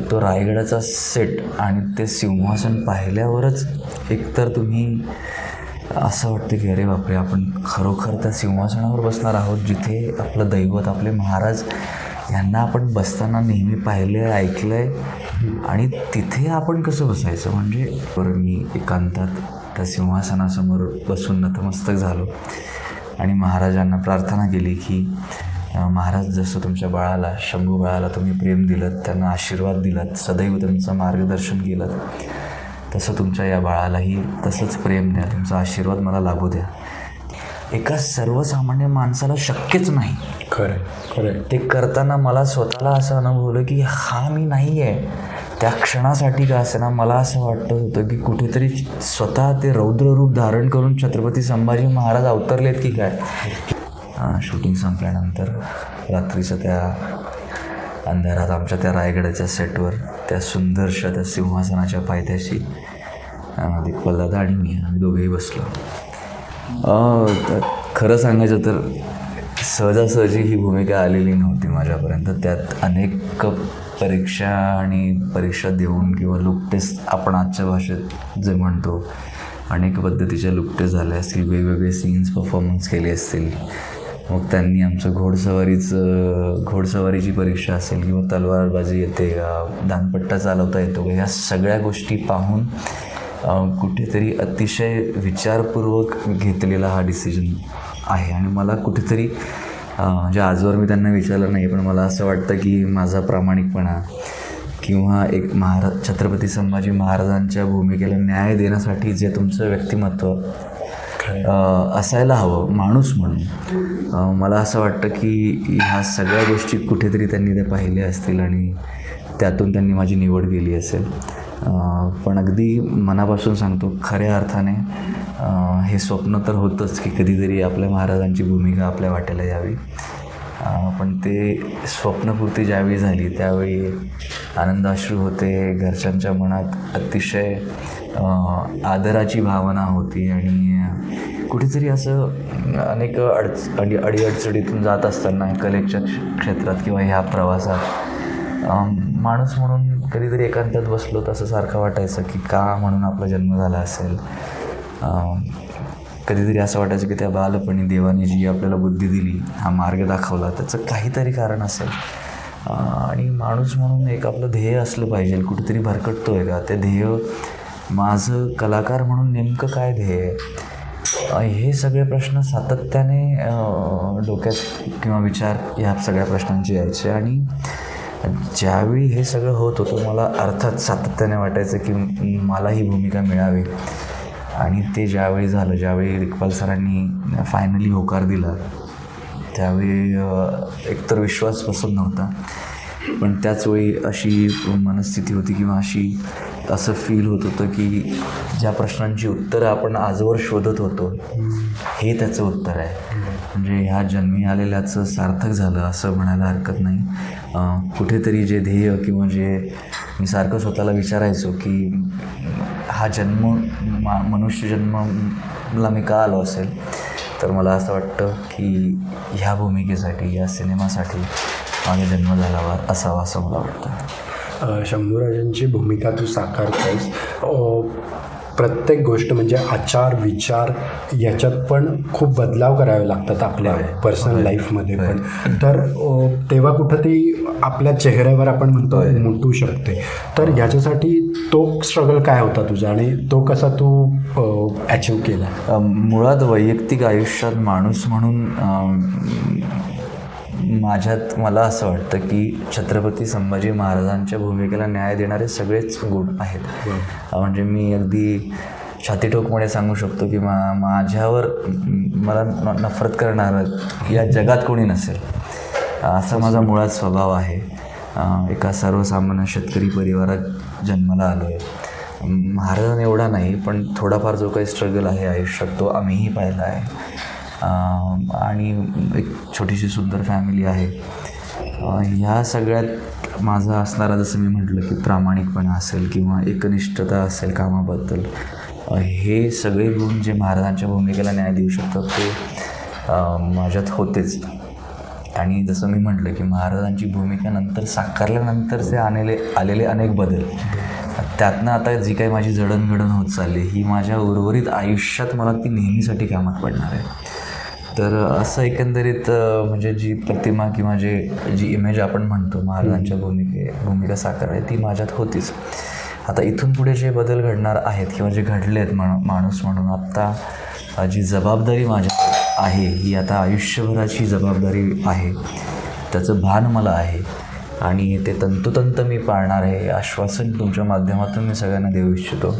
तो रायगडाचा सेट आणि ते सिंहासन पाहिल्यावरच एकतर तुम्ही असं वाटतं की अरे बापरे आपण खरोखर त्या सिंहासनावर बसणार आहोत जिथे आपलं दैवत आपले महाराज यांना आपण बसताना नेहमी पाहिलं आहे ऐकलं आहे आणि तिथे आपण कसं बसायचं? म्हणजे बरं मी एकांतात त्या सिंहासनासमोर बसून नतमस्तक झालो आणि महाराजांना प्रार्थना केली की महाराज जसं तुमच्या बाळाला शंभू बाळाला तुम्ही प्रेम दिलं त्यांना आशीर्वाद दिलात सदैव त्यांचं मार्गदर्शन केलं तसं तुमच्या या बाळालाही तसंच प्रेम द्या तुमचा आशीर्वाद मला लाभू द्या. एका सर्वसामान्य माणसाला शक्यच नाही. खरं खरं ते करताना मला स्वतःला असं अनुभवलं की हा मी नाही आहे त्या क्षणासाठी का असेना मला असं वाटत होतं की कुठेतरी स्वतः ते रौद्र रूप धारण करून छत्रपती संभाजी महाराज अवतरलेत की काय? शूटिंग संपल्यानंतर रात्रीचं त्या अंधारात आमच्या त्या रायगडाच्या सेटवर त्या सुंदरशा त्या सिंहासनाच्या पायथ्याशी अं, दिग्पाल आणि मी आम्ही दोघेही बसलो. खरं सांगायचं तर सहजासहजी ही भूमिका आलेली नव्हती माझ्यापर्यंत. त्यात अनेक परीक्षा आणि परीक्षा देऊन किंवा लुक टेस्ट आपण आजच्या भाषेत जे म्हणतो अनेक पद्धतीच्या लुक टेस्ट झाल्या असतील वेगवेगळे सीन्स परफॉर्मन्स केले असतील मग त्यांनी आमचं घोडसवारीचं घोडसवारीची परीक्षा असेल किंवा तलवारबाजी येते का दानपट्टा चालवता येतो का ह्या सगळ्या गोष्टी पाहून कुठेतरी अतिशय विचारपूर्वक घेतलेला हा डिसिजन आहे. आणि मला कुठेतरी म्हणजे आजवर मी त्यांना विचारलं नाही पण मला असं वाटतं की माझा प्रामाणिकपणा किंवा एक महाराज छत्रपती संभाजी महाराजांच्या भूमिकेला न्याय देण्यासाठी जे तुमचं व्यक्तिमत्व असायला हवं. माणूस म्हणून. मला असं वाटतं की ह्या सगळ्या गोष्टी कुठेतरी त्यांनी ते पाहिले असतील आणि त्यातून त्यांनी माझी निवड केली असेल. पण अगदी मनापासून सांगतो खऱ्या अर्थाने हे स्वप्न तर होतंच की कधीतरी आपल्या महाराजांची भूमिका आपल्या वाट्याला यावी. पण ते स्वप्नपूर्ती ज्यावेळी झाली त्यावेळी आनंदाश्रू होते घरच्यांच्या मनात अतिशय आदराची भावना होती आणि कुठेतरी असं अनेक अडच अडी अडीअडचणीतून जात असताना कलेच्या क्षेत्रात किंवा ह्या प्रवासात माणूस म्हणून कधीतरी एकांतात बसलो तसं सारखं वाटायचं की का म्हणून आपला जन्म झाला असेल? कधीतरी असं वाटायचं की त्या बालपणी देवाने जी आपल्याला बुद्धी दिली हा मार्ग दाखवला त्याचं काहीतरी कारण असेल. आणि माणूस म्हणून एक आपलं ध्येय असलं पाहिजे कुठेतरी भरकटतो आहे का? ते ध्येय माझं कलाकार म्हणून नेमकं काय ध्येय आहे? हे सगळे प्रश्न सातत्याने डोक्यात किंवा विचार ह्या सगळ्या प्रश्नांचे यायचे. आणि ज्यावेळी हे सगळं होत होतं मला अर्थात सातत्याने वाटायचं की मला ही भूमिका मिळावी. आणि ते ज्यावेळी झालं ज्यावेळी इक्बाल सरांनी फायनली होकार दिला त्यावेळी एकतर विश्वास बसत नव्हता. पण त्याच वेळी अशी मनस्थिती होती किंवा अशी असं फील होत होतं की ज्या प्रश्नांची उत्तरं आपण आजवर शोधत होतो हे त्याचं उत्तर आहे. म्हणजे ह्या जन्मी आलेल्याचं सार्थक झालं असं म्हणायला हरकत नाही. कुठेतरी जे ध्येय किंवा जे मी सारखं स्वतःला विचारायचो की हा जन्म मा मनुष्य जन्मला मी का आलो असेल? तर मला असं वाटतं की ह्या भूमिकेसाठी या सिनेमासाठी माझा जन्म झाला असावा असं मला वाटतं. शंभूराजांची भूमिका तू साकारतोस प्रत्येक गोष्ट म्हणजे आचार विचार याच्यात पण खूप बदलाव करावे लागतात आपल्या पर्सनल लाईफमध्ये पण. तर तेव्हा कुठं ती आपल्या चेहऱ्यावर आपण म्हणतो मुटू शकते. तर ह्याच्यासाठी तो स्ट्रगल काय होता तुझा आणि तो कसा तू अचीव केला? मुळात वैयक्तिक आयुष्यात माणूस म्हणून माझ्यात मला असं वाटतं की छत्रपती संभाजी महाराजांच्या भूमिकेला न्याय देणारे सगळेच गुण आहेत. अ, म्हणजे मी अगदी छातीठोकपणे सांगू शकतो की मा माझ्यावर मला नफरत करणारं या जगात कोणी नसेल. असा माझा मुळात स्वभाव आहे. एका सर्वसामान्य शेतकरी परिवारात जन्माला आलो आहे महाराजांना एवढा नाही पण थोडाफार जो काही स्ट्रगल आहे आयुष्यात तो आम्हीही पाहिला आहे. आणि एक छोटीशी सुंदर फॅमिली आहे. ह्या सगळ्यात माझा असणारा जसं मी म्हटलं की प्रामाणिकपणा असेल किंवा एकनिष्ठता असेल कामाबद्दल हे सगळे गुण जे महाराजांच्या भूमिकेला न्याय देऊ शकतात ते माझ्यात होतेच. आणि जसं मी म्हटलं की महाराजांची भूमिका नंतर साकारल्यानंतरचे आलेले आलेले अनेक बदल त्यातनं आता जी काही माझी जडणघडण होत चालली ही माझ्या उर्वरित आयुष्यात मला ती नेहमीसाठी कामात पडणार आहे. तर असं एकंदरीत म्हणजे जी प्रतिमा किंवा जे जी इमेज आपण म्हणतो महाराजांच्या भूमिके भूमिका साकार आहे ती माझ्यात होतीच. आता इथून पुढे जे बदल घडणार आहेत किंवा जे घडले आहेत मा माणूस म्हणून आत्ता जी जबाबदारी माझ्या आहे ही आता आयुष्यभराची जबाबदारी आहे. त्याचं भान मला आहे. आणि ते तंतोतंत मी पाळणार आहे हे आश्वासन तुमच्या माध्यमातून मी सगळ्यांना देऊ इच्छितो.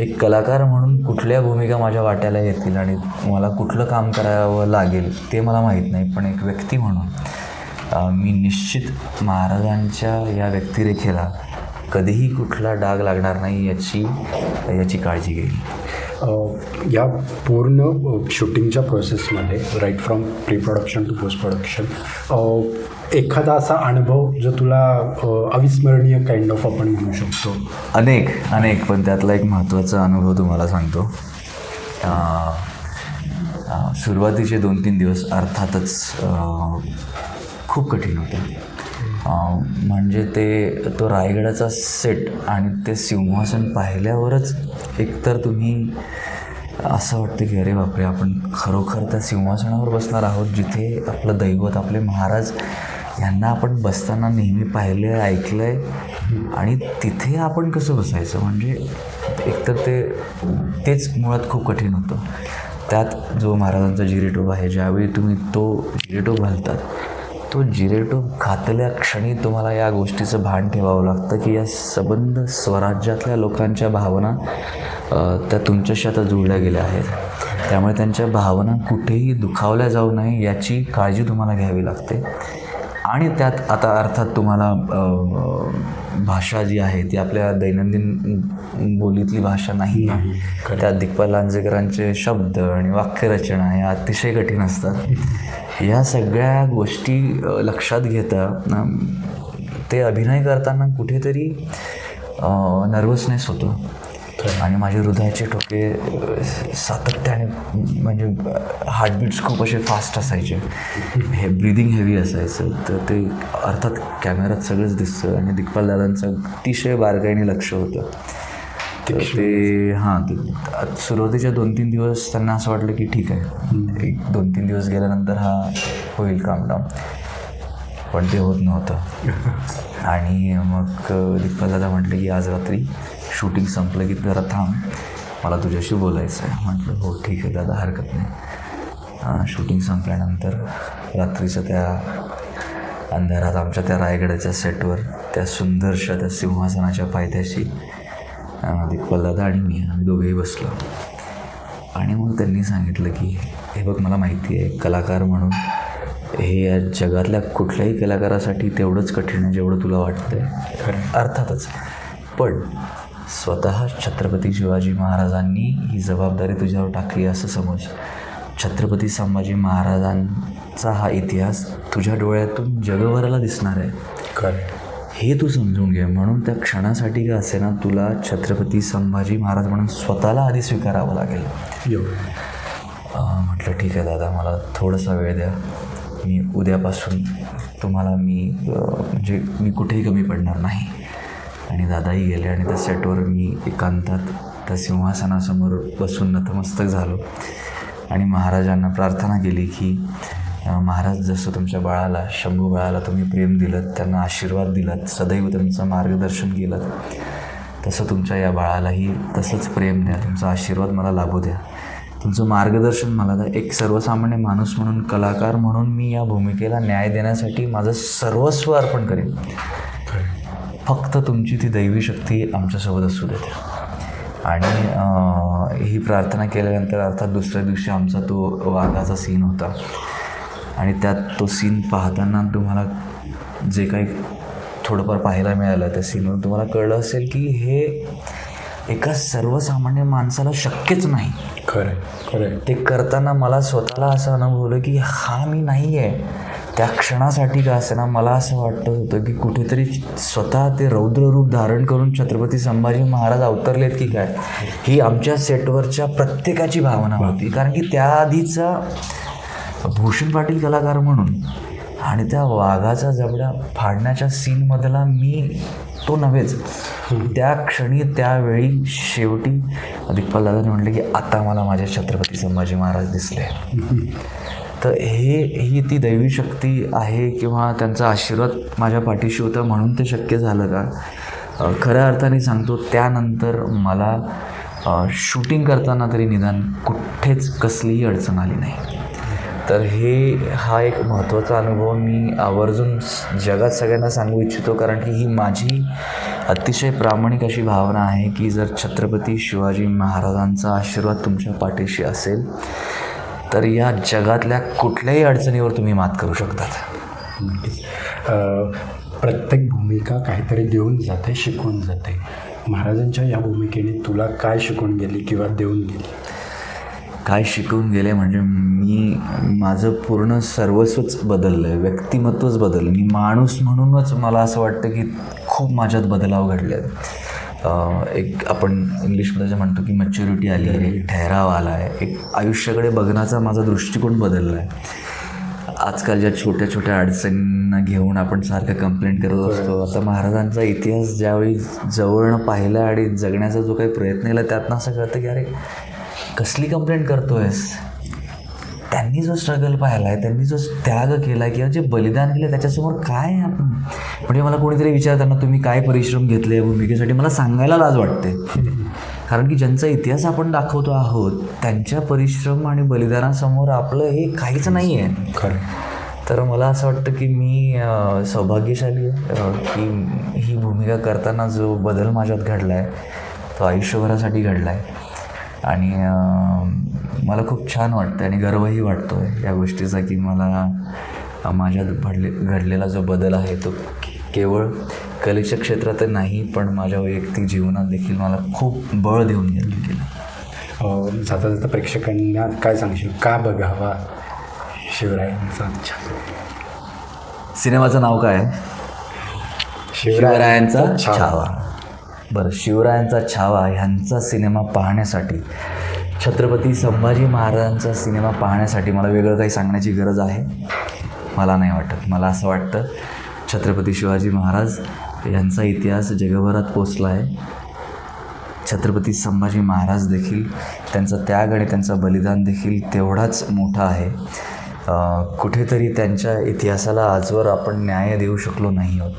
एक कलाकार म्हणून कुठल्या भूमिका माझ्या वाट्याला येतील आणि मला कुठलं काम करावं लागेल ते मला माहीत नाही पण एक व्यक्ती म्हणून मी निश्चित महाराजांच्या या व्यक्तिरेखेला कधीही कुठला डाग लागणार नाही याची याची काळजी घेईल या पूर्ण शूटिंगच्या प्रोसेसमध्ये right from pre production to post production एखादा असा अनुभव जो तुला अविस्मरणीय काइंड ऑफ आपण म्हणू शकतो? अनेक अनेक पण त्यातला एक महत्त्वाचा अनुभव तुम्हाला सांगतो. सुरुवातीचे दोन तीन दिवस अर्थातच खूप कठीण होते. म्हणजे ते तो रायगडाचा सेट आणि ते सिंहासन पाहिल्यावरच एकतर तुम्ही असं वाटतं की अरे बापरे आपण खरोखर त्या सिंहासनावर बसणार आहोत जिथे आपलं दैवत आपले महाराज यांना आपण बसताना नेहमी पाहिलं आहे ऐकलं आहे आणि तिथे आपण कसं बसायचं? म्हणजे एकतर ते तेच मुळात खूप कठीण होतं. त्यात जो महाराजांचा जिरेटोब आहे ज्यावेळी तुम्ही तो जिरेटोब घालतात तो जिरेटोब घातल्या क्षणी तुम्हाला या गोष्टीचं भान ठेवावं लागतं की या सबंध स्वराज्यातल्या लोकांच्या भावना त्या तुमच्याशी आता जुळल्या गेल्या आहेत. त्यामुळे त्यांच्या भावना कुठेही दुखावल्या जाऊ नये याची काळजी तुम्हाला घ्यावी लागते. आणि त्यात आता अर्थात तुम्हाला भाषा जी आहे ती आपल्या दैनंदिन बोलीतली भाषा नाही. आहे त्यात दिग्पाल लांजेकरांचे शब्द आणि वाक्यरचना या अतिशय कठीण असतात. या सगळ्या गोष्टी लक्षात घेता ते अभिनय करताना कुठेतरी नर्वसनेस होतो. आणि माझे हृदयाचे ठोके अ, सातत्याने म्हणजे हार्टबीट्स खूप असे फास्ट असायचे. हे ब्रिदिंग हेवी असायचं. तर ते अर्थात कॅमेऱ्यात सगळंच दिसतं आणि दिग्पाल दादांचं अतिशय बारकाईने लक्ष होतं. तर ते हां ते सुरुवातीच्या दोन तीन दिवस त्यांना असं वाटलं की ठीक आहे. एक दोन तीन दिवस गेल्यानंतर हा होईल काम डाऊन पण ते होत नव्हतं. आणि मग दिग्पाल दादा म्हटले की आज रात्री शूटिंग संपलं की जरा थांब. मला तुझ्याशी बोलायचं आहे म्हटलं हो ठीक आहे दादा हरकत नाही. शूटिंग संपल्यानंतर रात्रीच्या त्या अंधारात आमच्या त्या रायगडाच्या सेटवर त्या सुंदरशा त्या सिंहासनाच्या पायथ्याशी अं, दादा आणि मी आम्ही दोघेही बसलो. आणि मग त्यांनी सांगितलं की हे बघ मला माहिती आहे कलाकार म्हणून हे या जगातल्या कुठल्याही कलाकारासाठी तेवढंच कठीण आहे जेवढं तुला वाटतं आहे अर्थातच. पण स्वतः छत्रपती शिवाजी महाराजांनी ही जबाबदारी तुझ्यावर टाकली असं समज. छत्रपती संभाजी महाराजांचा हा इतिहास तुझ्या डोळ्यातून जगभराला दिसणार आहे. हे तू समजून घे. म्हणून त्या क्षणासाठी का असे ना तुला छत्रपती संभाजी महाराज म्हणून स्वतःला आधी स्वीकारावं लागेल? म्हटलं ठीक आहे दादा मला थोडासा वेळ द्या. मी उद्यापासून तुम्हाला मी म्हणजे मी कुठेही कमी पडणार नाही. आणि दादाही गेले आणि त्या सेटवर मी एकांतात त्या सिंहासनासमोर बसून नतमस्तक झालो. आणि महाराजांना प्रार्थना केली की महाराज जसं तुमच्या बाळाला शंभू बाळाला तुम्ही प्रेम दिलं त्यांना आशीर्वाद दिलात सदैव त्यांचं मार्गदर्शन केलं तसं तुमच्या या बाळालाही तसंच प्रेम द्या तुमचा आशीर्वाद मला लाभू द्या. तुमचं मार्गदर्शन मला द्या. एक सर्वसामान्य माणूस म्हणून कलाकार म्हणून मी या भूमिकेला न्याय देण्यासाठी माझं सर्वस्व अर्पण करेन. फक्त तुमची ती दैवी शक्ती आमच्यासोबत असू देते. आणि ही प्रार्थना केल्यानंतर अर्थात दुसऱ्या दिवशी आमचा तो वाघाचा सीन होता. आणि त्यात तो सीन पाहताना तुम्हाला जे काही थोडंफार पाहायला मिळालं त्या सीनवर तुम्हाला कळलं असेल की हे एका सर्वसामान्य माणसाला शक्यच नाही. खरं खरं ते करताना मला स्वतःला असं अनुभवलं की हा मी नाही आहे त्या क्षणासाठी का असेना मला असं वाटत होतं की कुठेतरी स्वतः ते रौद्र रूप धारण करून छत्रपती संभाजी महाराज अवतरलेत की काय? ही आमच्या सेटवरच्या प्रत्येकाची भावना होती. कारण की त्याआधीचा भूषण पाटील कलाकार म्हणून आणि त्या वाघाचा जबडा फाडण्याच्या सीनमधला मी तो नव्हेच. त्या क्षणी त्यावेळी शेवटी दिग्पाल दादाने म्हटले की आता मला माझे छत्रपती संभाजी महाराज दिसले. तर हे ही ती दैवी शक्ती आहे किंवा त्यांचा आशीर्वाद माझ्या पाठीशी होता म्हणून ते शक्य झालं का? खऱ्या अर्थाने सांगतो त्यानंतर मला शूटिंग करताना तरी निदान कुठेच कसलीही अडचण आली नाही. तर हे हा एक महत्त्वाचा अनुभव मी आवर्जून जगात सगळ्यांना सांगू इच्छितो कारण की ही माझी अतिशय प्रामाणिक अशी भावना आहे की जर छत्रपती शिवाजी महाराजांचा आशीर्वाद तुमच्या पाठीशी असेल तर या जगातल्या कुठल्याही अडचणीवर तुम्ही मात करू शकतात. प्रत्येक भूमिका काहीतरी देऊन जाते शिकवून जाते. महाराजांच्या या भूमिकेने तुला काय शिकून गेली किंवा देऊन गेली? काय शिकवून गेले म्हणजे मी माझं पूर्ण सर्वस्वच बदललं आहे व्यक्तिमत्वच बदललं मी माणूस म्हणूनच मला असं वाटतं की खूप माझ्यात बदलाव घडले आहेत एक आपण इंग्लिशमध्ये जे म्हणतो की मॅच्युरिटी आली आहे एक ठहराव आला आहे एक आयुष्याकडे बघण्याचा माझा दृष्टिकोन बदलला आहे. आजकाल ज्या छोट्या छोट्या अडचणींना घेऊन आपण सारखं कंप्लेंट करत असतो आता महाराजांचा इतिहास ज्यावेळी जवळनं पाहिला आणि जगण्याचा जो काही प्रयत्न केला त्यातनं असं कळतं की अरे कसली कंप्लेंट करतोयस? त्यांनी जो स्ट्रगल पाहिला आहे त्यांनी जो त्याग केला किंवा जे बलिदान केलं त्याच्यासमोर काय आहे? आपण म्हणजे मला कोणीतरी विचारताना तुम्ही काय परिश्रम घेतले या भूमिकेसाठी मला सांगायला लाज वाटते. कारण की ज्यांचा इतिहास आपण दाखवतो आहोत त्यांच्या परिश्रम आणि बलिदानासमोर आपलं हे काहीच नाही आहे खरं. तर मला असं वाटतं की मी सौभाग्यशाली आहे की ही भूमिका करताना जो बदल माझ्यात घडला आहे तो आयुष्यभरासाठी घडला आहे आणि मला खूप छान वाटतं आणि गर्वही वाटतो आहे या गोष्टीचा की मला माझ्यात घडले घडलेला जो बदल आहे तो केवळ कलेच्या क्षेत्रात नाही पण माझ्या वैयक्तिक जीवनात देखील मला खूप बळ देऊन गेलं जाता जाता प्रेक्षकांना काय सांगशील? का बघावा शिवरायांचा सिनेमाचं नाव काय आहे? शिवरायांचा छावा. बरं शिवरायांचा छावा ह्यांचा सिनेमा पाहण्यासाठी छत्रपती संभाजी महाराजांचा सिनेमा पाहण्यासाठी मला वेगळं काही सांगण्याची गरज आहे? मला नाही वाटत. मला असं वाटतं छत्रपती शिवाजी महाराज यांचा इतिहास जगभरात पोचला आहे छत्रपती संभाजी महाराज देखील त्यांचा त्याग आणि त्यांचं बलिदान देखील तेवढाच मोठा आहे. कुठेतरी त्यांच्या इतिहासाला आजवर आपण न्याय देऊ शकलो नाही आहोत.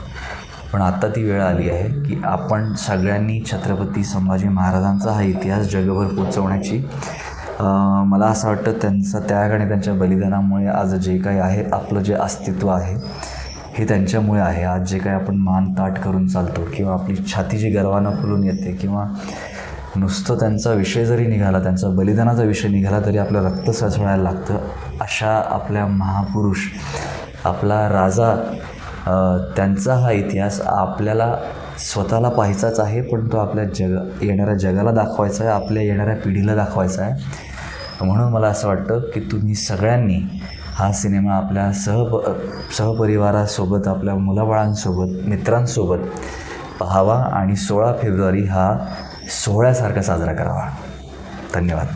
पण आता ती वेळ आली आहे की आपण सगळ्यांनी छत्रपती संभाजी महाराजांचा हा इतिहास जगभर पोचवण्याची मला असं वाटतं त्यांचा त्याग आणि त्यांच्या बलिदानामुळे आज जे काही आहे आपलं जे अस्तित्व आहे हे त्यांच्यामुळे आहे. आज जे काही आपण मान ताट करून चालतो किंवा आपली छाती जी गर्वानं फुलून येते किंवा नुसतं त्यांचा विषय जरी निघाला त्यांचा बलिदानाचा विषय निघाला तरी आपलं रक्त सचवायला लागतं. अशा आपल्या महापुरुष आपला राजा त्यांचा हा इतिहास आपल्याला स्वतःला पाहायचाच आहे पण तो आपल्या जग येणाऱ्या जगाला दाखवायचा आहे आपल्या येणाऱ्या पिढीला दाखवायचा आहे. म्हणून मला असं वाटतं की तुम्ही सगळ्यांनी हा सिनेमा आपल्या सहप सहपरिवारासोबत आपल्या मुलाबाळांसोबत मित्रांसोबत पाहावा आणि सोळा फेब्रुवारी हा सोहळ्यासारखा साजरा करावा. धन्यवाद.